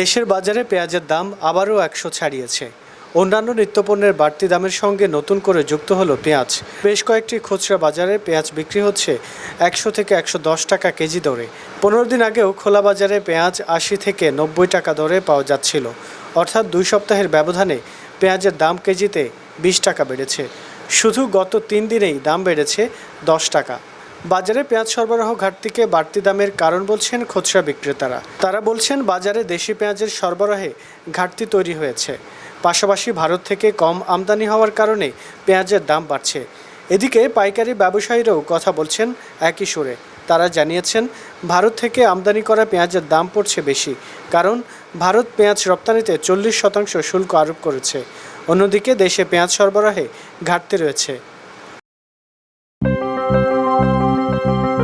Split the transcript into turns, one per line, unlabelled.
দেশের বাজারে পেঁয়াজের দাম আবারও একশো ছাড়িয়েছে। অন্যান্য নিত্যপণ্যের বাড়তি দামের সঙ্গে নতুন করে যুক্ত হলো পেঁয়াজ। বেশ কয়েকটি খুচরা বাজারে পেঁয়াজ বিক্রি হচ্ছে একশো থেকে একশো দশ টাকা কেজি দরে। পনেরো দিন আগেও খোলা বাজারে পেঁয়াজ আশি থেকে নব্বই টাকা দরে পাওয়া যাচ্ছিল। অর্থাৎ দুই সপ্তাহের ব্যবধানে পেঁয়াজের দাম কেজিতে বিশ টাকা বেড়েছে। শুধু গত তিন দিনেই দাম বেড়েছে দশ টাকা। বাজারে পেঁয়াজ সরবরাহ ঘাটতিকে বাড়তি দামের কারণ বলছেন খুচরা বিক্রেতারা। তারা বলছেন, বাজারে দেশি পেঁয়াজের সরবরাহে ঘাটতি তৈরি হয়েছে। পাশাপাশি ভারত থেকে কম আমদানি হওয়ার কারণে পেঁয়াজের দাম বাড়ছে। এদিকে পাইকারি ব্যবসায়ীরাও কথা বলছেন একই সুরে। তারা জানিয়েছেন, ভারত থেকে আমদানি করা পেঁয়াজের দাম পড়ছে বেশি, কারণ ভারত পেঁয়াজ রপ্তানিতে চল্লিশ শতাংশ শুল্ক আরোপ করেছে। অন্যদিকে দেশে পেঁয়াজ সরবরাহে ঘাটতি রয়েছে। Thank you.